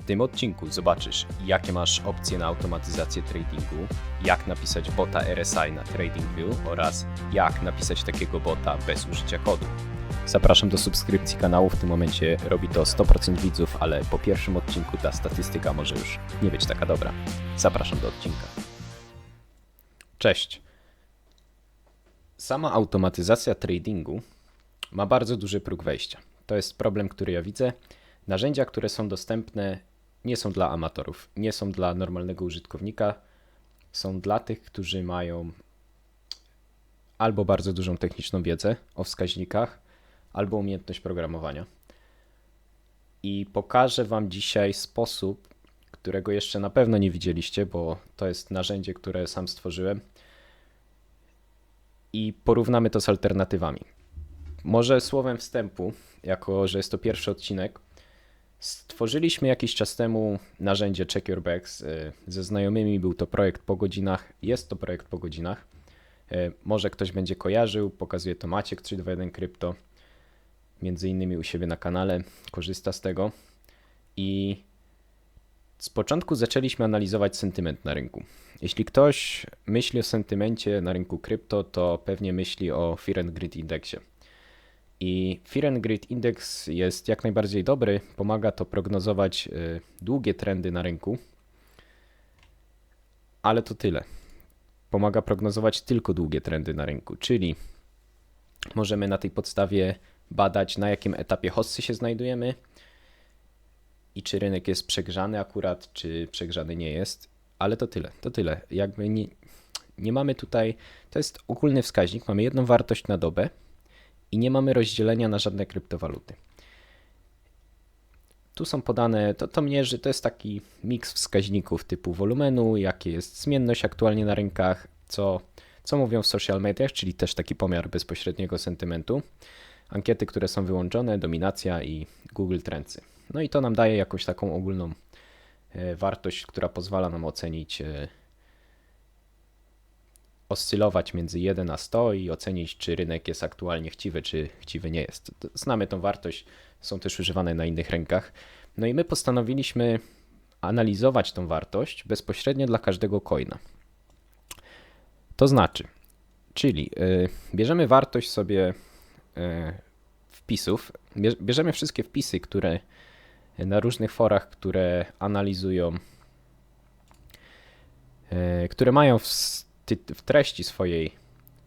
W tym odcinku zobaczysz, jakie masz opcje na automatyzację tradingu, jak napisać bota RSI na TradingView oraz jak napisać takiego bota bez użycia kodu. Zapraszam do subskrypcji kanału, w tym momencie robi to 100% widzów, ale po pierwszym odcinku ta statystyka może już nie być taka dobra. Zapraszam do odcinka. Cześć. Sama automatyzacja tradingu ma bardzo duży próg wejścia. To jest problem, który ja widzę. Narzędzia, które są dostępne, nie są dla amatorów, nie są dla normalnego użytkownika, są dla tych, którzy mają albo bardzo dużą techniczną wiedzę o wskaźnikach, albo umiejętność programowania. I pokażę Wam dzisiaj sposób, którego jeszcze na pewno nie widzieliście, bo to jest narzędzie, które sam stworzyłem. I porównamy to z alternatywami. Może słowem wstępu, jako że jest to pierwszy odcinek, stworzyliśmy jakiś czas temu narzędzie Check Your Bags y, ze znajomymi. Był to projekt po godzinach, jest to projekt po godzinach. Y, Może ktoś będzie kojarzył, pokazuje to Maciek 321 Crypto, między innymi u siebie na kanale, korzysta z tego. I z początku zaczęliśmy analizować sentyment na rynku. Jeśli ktoś myśli o sentymencie na rynku krypto, to pewnie myśli o Fear and Greed Indexie. I Fear and Greed Index jest jak najbardziej dobry, pomaga to prognozować y, długie trendy na rynku, ale to tyle. Pomaga prognozować tylko długie trendy na rynku, czyli możemy na tej podstawie badać, na jakim etapie hossy się znajdujemy i czy rynek jest przegrzany akurat, czy przegrzany nie jest, ale to tyle, to tyle. Jakby nie, nie mamy tutaj, to jest ogólny wskaźnik, mamy jedną wartość na dobę i nie mamy rozdzielenia na żadne kryptowaluty. Tu są podane, to, to mierzy, to jest taki miks wskaźników typu wolumenu, jakie jest zmienność aktualnie na rynkach, co, co mówią w social mediach, czyli też taki pomiar bezpośredniego sentymentu, ankiety, które są wyłączone, dominacja i Google Trendsy. No i to nam daje jakąś taką ogólną e, wartość, która pozwala nam ocenić, e, oscylować między 1 a 100 i ocenić, czy rynek jest aktualnie chciwy, czy chciwy nie jest. Znamy tą wartość, są też używane na innych rynkach. No i my postanowiliśmy analizować tą wartość bezpośrednio dla każdego coina. To znaczy, czyli y, bierzemy wartość sobie y, wpisów, bie- bierzemy wszystkie wpisy, które na różnych forach, które analizują, y, które mają w, w treści swojej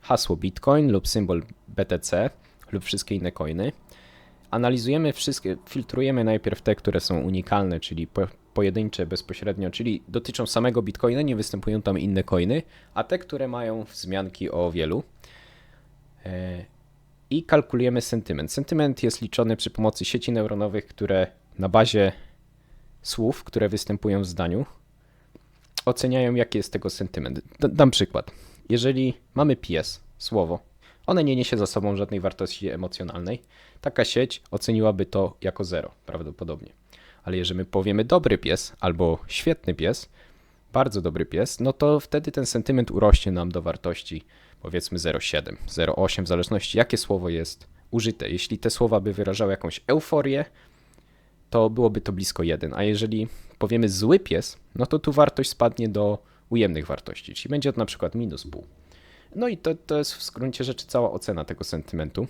hasło Bitcoin lub symbol BTC lub wszystkie inne coiny. Analizujemy wszystkie, filtrujemy najpierw te, które są unikalne, czyli po, pojedyncze bezpośrednio, czyli dotyczą samego Bitcoina, nie występują tam inne coiny, a te, które mają wzmianki o wielu. E, I kalkulujemy sentyment. Sentyment jest liczony przy pomocy sieci neuronowych, które na bazie słów, które występują w zdaniu, oceniają, jaki jest tego sentyment. D- dam przykład. Jeżeli mamy pies, słowo, one nie niesie za sobą żadnej wartości emocjonalnej, taka sieć oceniłaby to jako zero prawdopodobnie. Ale jeżeli my powiemy dobry pies albo świetny pies, bardzo dobry pies, no to wtedy ten sentyment urośnie nam do wartości powiedzmy 0,7, 0,8, w zależności jakie słowo jest użyte. Jeśli te słowa by wyrażały jakąś euforię, to byłoby to blisko 1, a jeżeli powiemy zły pies, no to tu wartość spadnie do ujemnych wartości, czyli będzie to na przykład minus pół. No i to, to jest w skrócie rzeczy cała ocena tego sentymentu.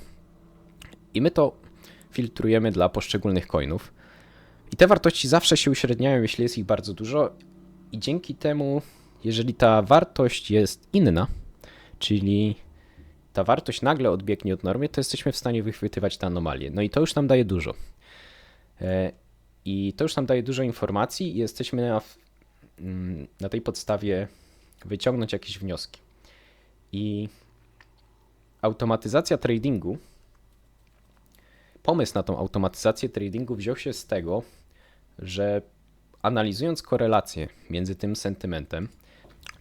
I my to filtrujemy dla poszczególnych coinów. I te wartości zawsze się uśredniają, jeśli jest ich bardzo dużo. I dzięki temu, jeżeli ta wartość jest inna, czyli ta wartość nagle odbiegnie od normy, to jesteśmy w stanie wychwytywać te anomalie. No i to już nam daje dużo. E, I to już nam daje dużo informacji i jesteśmy na, mm, na tej podstawie wyciągnąć jakieś wnioski. I automatyzacja tradingu, pomysł na tą automatyzację tradingu wziął się z tego, że analizując korelację między tym sentymentem,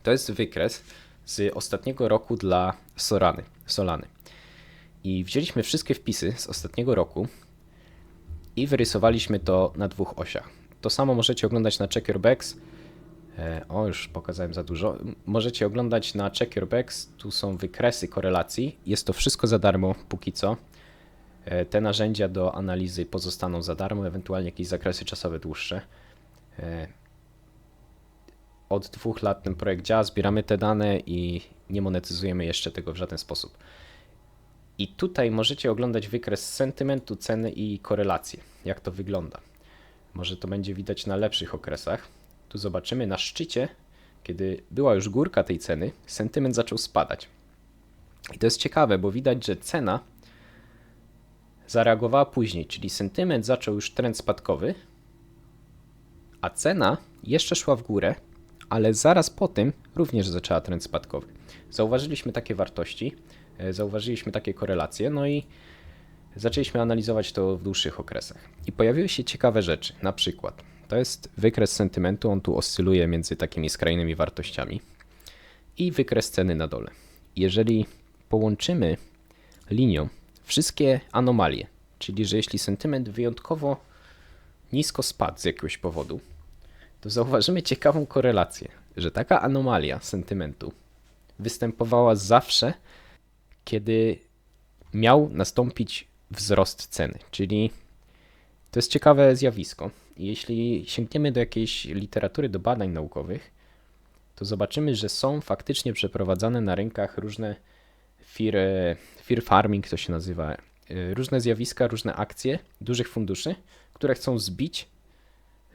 to jest wykres z ostatniego roku dla Sorany, Solany. I wzięliśmy wszystkie wpisy z ostatniego roku i wyrysowaliśmy to na dwóch osiach. To samo możecie oglądać na Check Your Bags. E, O, już pokazałem za dużo. Możecie oglądać na Check Your Bags. Tu są wykresy korelacji. Jest to wszystko za darmo póki co. E, Te narzędzia do analizy pozostaną za darmo, ewentualnie jakieś zakresy czasowe dłuższe. E, Od dwóch lat ten projekt działa, zbieramy te dane i nie monetyzujemy jeszcze tego w żaden sposób. I tutaj możecie oglądać wykres sentymentu, ceny i korelacje, jak to wygląda. Może to będzie widać na lepszych okresach. Tu zobaczymy na szczycie, kiedy była już górka tej ceny, sentyment zaczął spadać. I to jest ciekawe, bo widać, że cena zareagowała później, czyli sentyment zaczął już trend spadkowy, a cena jeszcze szła w górę, ale zaraz po tym również zaczęła trend spadkowy. Zauważyliśmy takie wartości, zauważyliśmy takie korelacje, no i zaczęliśmy analizować to w dłuższych okresach. I pojawiły się ciekawe rzeczy, na przykład to jest wykres sentymentu, on tu oscyluje między takimi skrajnymi wartościami i wykres ceny na dole. Jeżeli połączymy linią wszystkie anomalie, czyli że jeśli sentyment wyjątkowo nisko spadł z jakiegoś powodu, to zauważymy ciekawą korelację, że taka anomalia sentymentu występowała zawsze, kiedy miał nastąpić wzrost ceny. Czyli to jest ciekawe zjawisko. Jeśli sięgniemy do jakiejś literatury, do badań naukowych, to zobaczymy, że są faktycznie przeprowadzane na rynkach różne fear, fear farming, to się nazywa, e, różne zjawiska, różne akcje dużych funduszy, które chcą zbić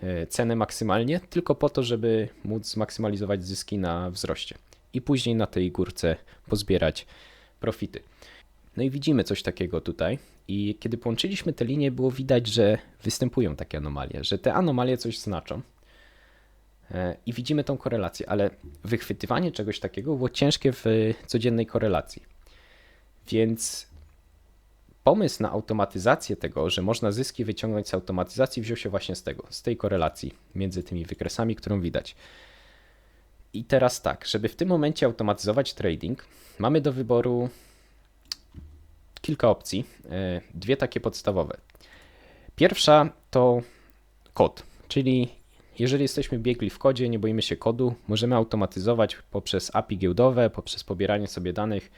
e, cenę maksymalnie, tylko po to, żeby móc zmaksymalizować zyski na wzroście i później na tej górce pozbierać profity. No i widzimy coś takiego tutaj. I kiedy połączyliśmy te linie, było widać, że występują takie anomalie, że te anomalie coś znaczą. E, I widzimy tą korelację, ale wychwytywanie czegoś takiego było ciężkie w codziennej korelacji. Więc pomysł na automatyzację tego, że można zyski wyciągnąć z automatyzacji, wziął się właśnie z tego, z tej korelacji między tymi wykresami, którą widać. I teraz tak, żeby w tym momencie automatyzować trading, mamy do wyboru kilka opcji, e, dwie takie podstawowe. Pierwsza to kod, czyli jeżeli jesteśmy biegli w kodzie, nie boimy się kodu, możemy automatyzować poprzez API giełdowe, poprzez pobieranie sobie danych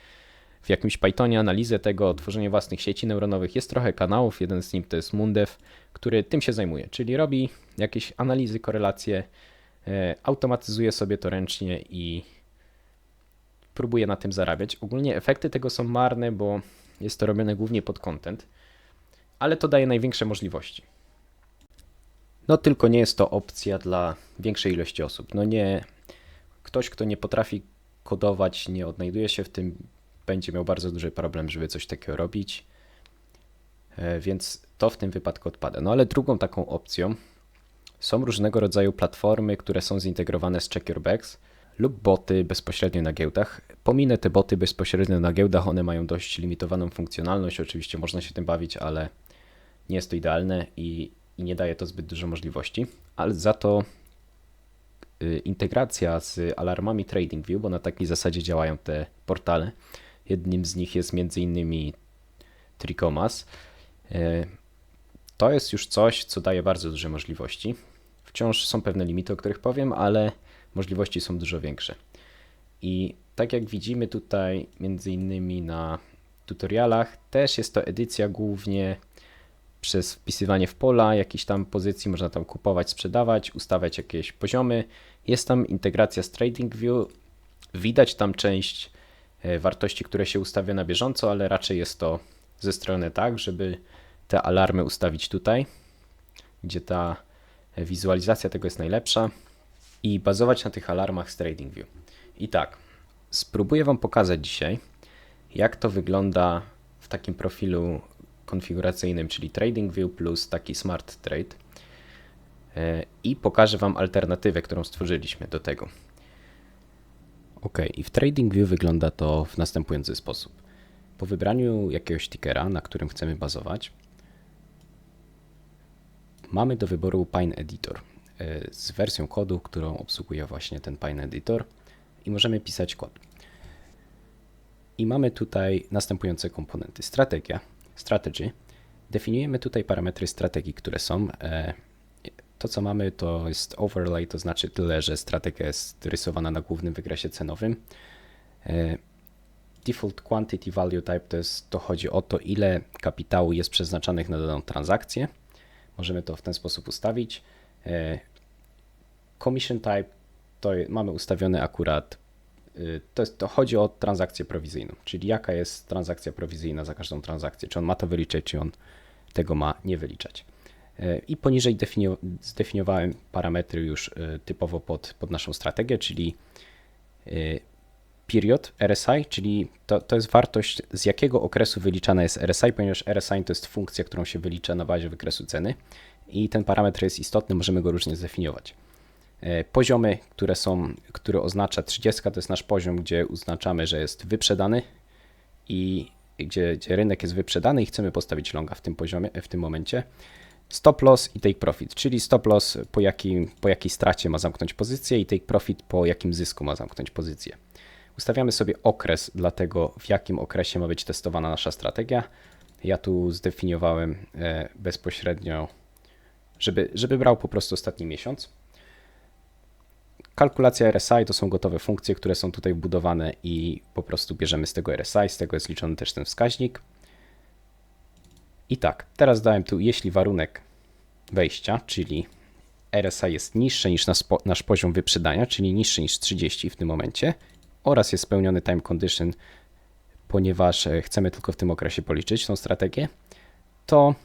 w jakimś Pythonie, analizę tego, tworzenie własnych sieci neuronowych. Jest trochę kanałów, jeden z nich to jest Mundev, który tym się zajmuje, czyli robi jakieś analizy, korelacje, e, automatyzuje sobie to ręcznie i próbuje na tym zarabiać. Ogólnie efekty tego są marne, bo jest to robione głównie pod content, ale to daje największe możliwości. No tylko nie jest to opcja dla większej ilości osób. No nie, ktoś, kto nie potrafi kodować, nie odnajduje się w tym, będzie miał bardzo duży problem, żeby coś takiego robić. E, więc to w tym wypadku odpada. No ale drugą taką opcją są różnego rodzaju platformy, które są zintegrowane z Check Your Bags lub boty bezpośrednio na giełdach. Pominę te boty bezpośrednio na giełdach, one mają dość limitowaną funkcjonalność, oczywiście można się tym bawić, ale nie jest to idealne i, i nie daje to zbyt dużo możliwości, ale za to y, integracja z alarmami TradingView, bo na takiej zasadzie działają te portale. Jednym z nich jest m.in. Tricomas. To jest już coś, co daje bardzo duże możliwości. Wciąż są pewne limity, o których powiem, ale możliwości są dużo większe. I tak jak widzimy tutaj, między innymi na tutorialach, też jest to edycja głównie przez wpisywanie w pola jakiejś tam pozycji, można tam kupować, sprzedawać, ustawiać jakieś poziomy. Jest tam integracja z TradingView, widać tam część e, wartości, które się ustawia na bieżąco, ale raczej jest to ze strony tak, żeby te alarmy ustawić tutaj, gdzie ta wizualizacja tego jest najlepsza i bazować na tych alarmach z TradingView. I tak, spróbuję Wam pokazać dzisiaj, jak to wygląda w takim profilu konfiguracyjnym, czyli TradingView plus taki Smart Trade e, i pokażę Wam alternatywę, którą stworzyliśmy do tego. Ok, i w TradingView wygląda to w następujący sposób. Po wybraniu jakiegoś tickera, na którym chcemy bazować, mamy do wyboru Pine Editor. E, z wersją kodu, którą obsługuje właśnie ten Pine Editor i możemy pisać kod. I mamy tutaj następujące komponenty. Strategia, strategy. Definiujemy tutaj parametry strategii, które są. E, to, co mamy, to jest overlay, to znaczy tyle, że strategia jest rysowana na głównym wykresie cenowym. E, default quantity value type to, jest, to chodzi o to, ile kapitału jest przeznaczanych na daną transakcję. Możemy to w ten sposób ustawić. commission type to mamy ustawione akurat, y, to, jest, to chodzi o transakcję prowizyjną, czyli jaka jest transakcja prowizyjna za każdą transakcję, czy on ma to wyliczać, czy on tego ma nie wyliczać. Y, I poniżej definio- zdefiniowałem parametry już typowo pod, pod naszą strategię, czyli period RSI, czyli to, to jest wartość, z jakiego okresu wyliczana jest RSI, ponieważ RSI to jest funkcja, którą się wylicza na bazie wykresu ceny i ten parametr jest istotny, możemy go różnie zdefiniować. E, Poziomy, które są, które oznacza 30, to jest nasz poziom, gdzie oznaczamy, że jest wyprzedany i gdzie, gdzie rynek jest wyprzedany i chcemy postawić longa w tym poziomie, w tym momencie. Stop loss i take profit, czyli stop loss po, jakim, po jakiej stracie ma zamknąć pozycję i take profit po jakim zysku ma zamknąć pozycję. Ustawiamy sobie okres dla tego, w jakim okresie ma być testowana nasza strategia. Ja tu zdefiniowałem e, bezpośrednio, żeby, żeby brał po prostu ostatni miesiąc. Kalkulacja RSI to są gotowe funkcje, które są tutaj wbudowane i po prostu bierzemy z tego RSI, z tego jest liczony też ten wskaźnik. I tak, teraz dałem tu, jeśli warunek wejścia, czyli RSI jest niższe niż nasz, po- nasz poziom wyprzedania, czyli niższy niż 30 w tym momencie, oraz jest spełniony time condition, ponieważ e, chcemy tylko w tym okresie policzyć tą strategię, to,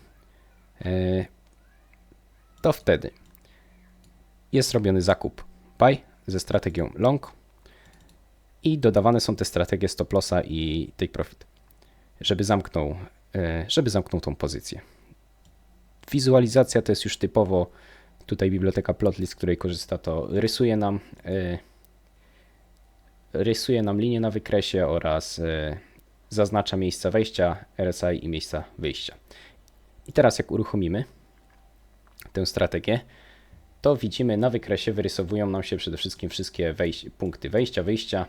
e, to wtedy jest robiony zakup buy ze strategią long i dodawane są te strategie stop lossa i take profit, żeby zamknął, e, żeby zamknął tą pozycję. Wizualizacja to jest już typowo tutaj biblioteka Plotly, z której korzysta, to rysuje nam rysuje nam linię na wykresie oraz e, zaznacza miejsca wejścia RSI i miejsca wyjścia. I teraz jak uruchomimy tę strategię, to widzimy na wykresie wyrysowują nam się przede wszystkim wszystkie wejś- punkty wejścia, wyjścia,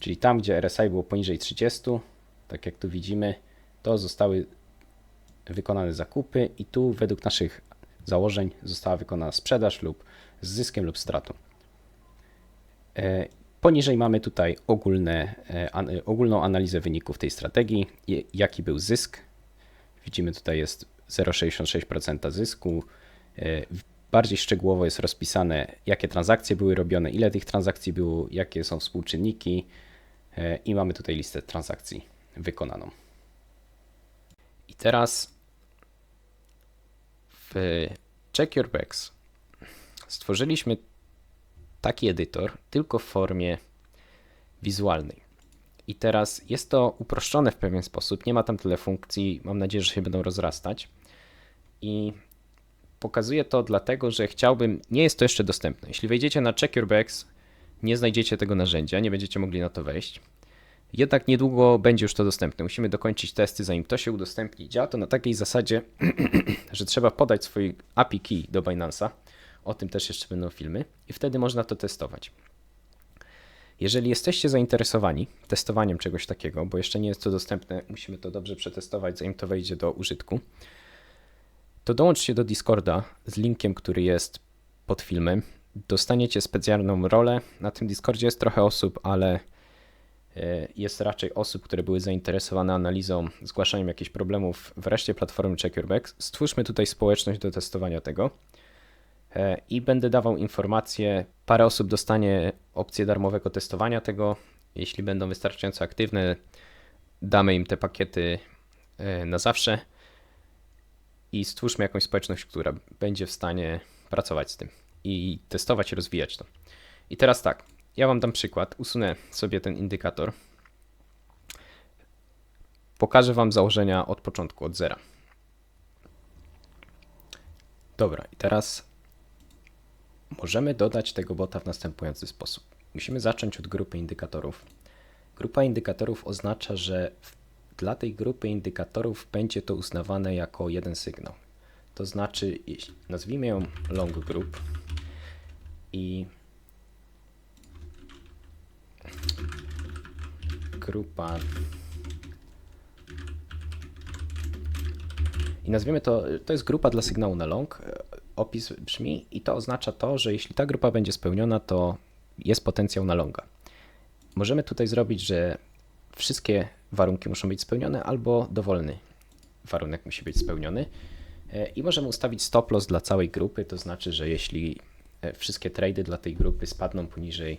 czyli tam, gdzie RSI było poniżej 30, tak jak tu widzimy, to zostały wykonane zakupy i tu według naszych założeń została wykonana sprzedaż lub z zyskiem lub stratą. Poniżej mamy tutaj ogólne, e, e, ogólną analizę wyników tej strategii, jaki był zysk. Widzimy tutaj jest 0,66% zysku. E, Bardziej szczegółowo jest rozpisane, jakie transakcje były robione, ile tych transakcji było, jakie są współczynniki i mamy tutaj listę transakcji wykonaną. I teraz w Check Your Bags stworzyliśmy taki edytor tylko w formie wizualnej. I teraz jest to uproszczone w pewien sposób. Nie ma tam tyle funkcji. Mam nadzieję, że się będą rozrastać. I pokazuję to dlatego, że chciałbym. Nie jest to jeszcze dostępne. Jeśli wejdziecie na Check Your Bags, nie znajdziecie tego narzędzia, nie będziecie mogli na to wejść. Jednak niedługo będzie już to dostępne. Musimy dokończyć testy, zanim to się udostępni. Działa to na takiej zasadzie, że trzeba podać swój API key do Binance'a. O tym też jeszcze będą filmy i wtedy można to testować. Jeżeli jesteście zainteresowani testowaniem czegoś takiego, bo jeszcze nie jest to dostępne, musimy to dobrze przetestować, zanim to wejdzie do użytku, to dołączcie do Discorda z linkiem, który jest pod filmem. Dostaniecie specjalną rolę. Na tym Discordzie jest trochę osób, ale e, jest raczej osób, które były zainteresowane analizą, zgłaszaniem jakichś problemów w reszcie platformy Check Your Bags. Stwórzmy tutaj społeczność do testowania tego i będę dawał informacje. Parę osób dostanie opcję darmowego testowania tego. Jeśli będą wystarczająco aktywne, damy im te pakiety e, na zawsze i stwórzmy jakąś społeczność, która będzie w stanie pracować z tym i testować rozwijać to. I teraz tak, ja Wam dam przykład. Usunę sobie ten indykator. Pokażę Wam założenia od początku, od zera. Dobra, i teraz możemy dodać tego bota w następujący sposób. Musimy zacząć od grupy indykatorów. Grupa indykatorów oznacza, że dla tej grupy indykatorów będzie to uznawane jako jeden sygnał. To znaczy, nazwijmy ją long group i grupa i nazwiemy to, to jest grupa dla sygnału na long. Opis brzmi i to oznacza to, że jeśli ta grupa będzie spełniona, to jest potencjał na longa. Możemy tutaj zrobić, że wszystkie warunki muszą być spełnione, albo dowolny warunek musi być spełniony. E, I możemy ustawić stop loss dla całej grupy, to znaczy, że jeśli e, wszystkie trady dla tej grupy spadną poniżej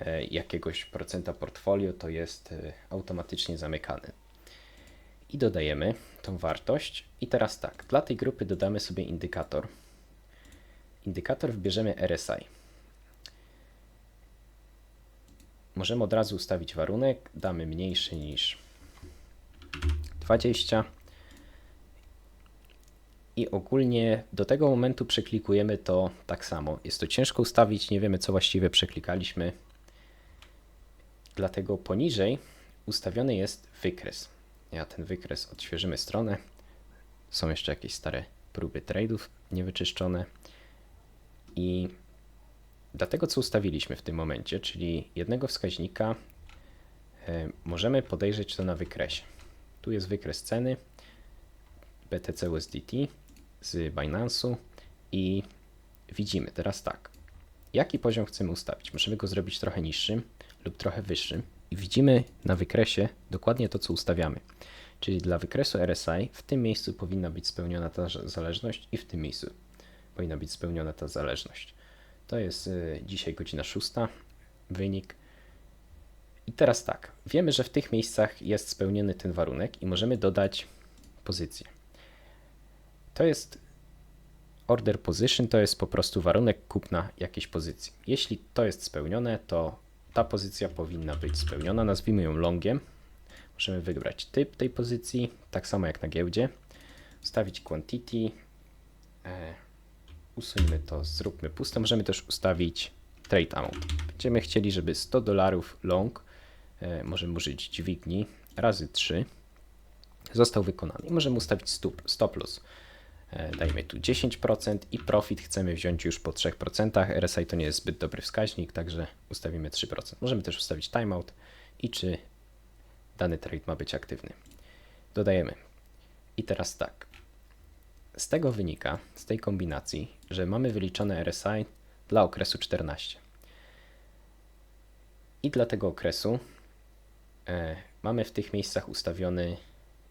e, jakiegoś procenta portfolio, to jest automatycznie zamykany. I dodajemy tą wartość. I teraz tak, dla tej grupy dodamy sobie indykator. Indykator wybierzemy RSI. Możemy od razu ustawić warunek, damy mniejszy niż 20 i ogólnie do tego momentu przeklikujemy to tak samo. Jest to ciężko ustawić, nie wiemy co właściwie przeklikaliśmy. Dlatego poniżej ustawiony jest wykres. Ja ten wykres odświeżymy stronę. Są jeszcze jakieś stare próby trade'ów niewyczyszczone. I dla tego, co ustawiliśmy w tym momencie, czyli jednego wskaźnika, e, możemy podejrzeć to na wykresie. Tu jest wykres ceny BTC USDT z Binance'u i widzimy teraz tak. Jaki poziom chcemy ustawić? Możemy go zrobić trochę niższym lub trochę wyższym i widzimy na wykresie dokładnie to, co ustawiamy. Czyli dla wykresu RSI w tym miejscu powinna być spełniona ta zależność i w tym miejscu powinna być spełniona ta zależność. To jest y, dzisiaj godzina 6, wynik. I teraz tak, wiemy, że w tych miejscach jest spełniony ten warunek i możemy dodać pozycję. To jest order position, to jest po prostu warunek kupna jakiejś pozycji. Jeśli to jest spełnione, to ta pozycja powinna być spełniona. Nazwijmy ją longiem. Możemy wybrać typ tej pozycji, tak samo jak na giełdzie. Ustawić quantity. E, usuńmy to, zróbmy puste. Możemy też ustawić trade amount. Będziemy chcieli, żeby 100 dolarów long, e, możemy użyć dźwigni razy 3, został wykonany. Możemy ustawić stop, stop loss. E, dajmy tu 10% i profit chcemy wziąć już po 3%. RSI to nie jest zbyt dobry wskaźnik, także ustawimy 3%. Możemy też ustawić timeout i czy dany trade ma być aktywny. Dodajemy. I teraz tak. Z tego wynika, z tej kombinacji, że mamy wyliczone RSI dla okresu 14. I dla tego okresu e, mamy w tych miejscach ustawiony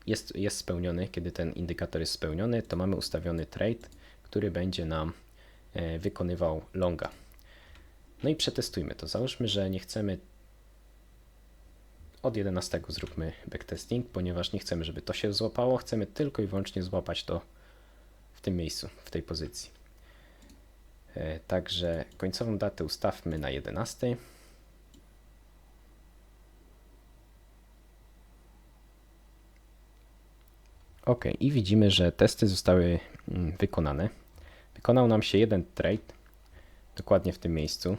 jest, jest spełniony, kiedy ten indykator jest spełniony, to mamy ustawiony trade, który będzie nam e, wykonywał longa. No i przetestujmy to. Załóżmy, że nie chcemy od 11 zróbmy backtesting, ponieważ nie chcemy, żeby to się złapało, chcemy tylko i wyłącznie złapać to tym miejscu, w tej pozycji. E, także końcową datę ustawmy na 11. Ok, i widzimy, że testy zostały mm, wykonane. Wykonał nam się jeden trade, dokładnie w tym miejscu,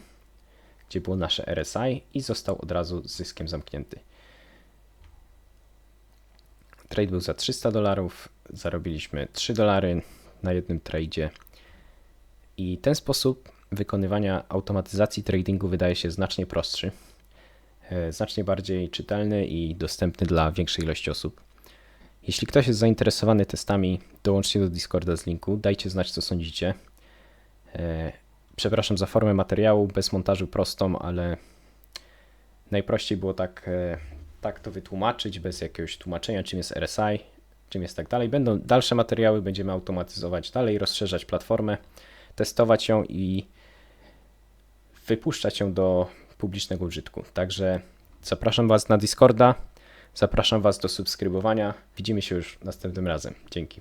gdzie było nasze RSI i został od razu z zyskiem zamknięty. Trade był za 300 dolarów, zarobiliśmy 3 dolary na jednym tradzie i ten sposób wykonywania automatyzacji tradingu wydaje się znacznie prostszy, e, znacznie bardziej czytelny i dostępny dla większej ilości osób. Jeśli ktoś jest zainteresowany testami, dołączcie do Discorda z linku, dajcie znać co sądzicie. E, przepraszam za formę materiału, bez montażu prostą, ale najprościej było tak, e, tak to wytłumaczyć, bez jakiegoś tłumaczenia, czym jest RSI, czym jest tak dalej. Będą dalsze materiały, będziemy automatyzować dalej, rozszerzać platformę, testować ją i wypuszczać ją do publicznego użytku. Także zapraszam Was na Discorda. Zapraszam Was do subskrybowania. Widzimy się już następnym razem. Dzięki.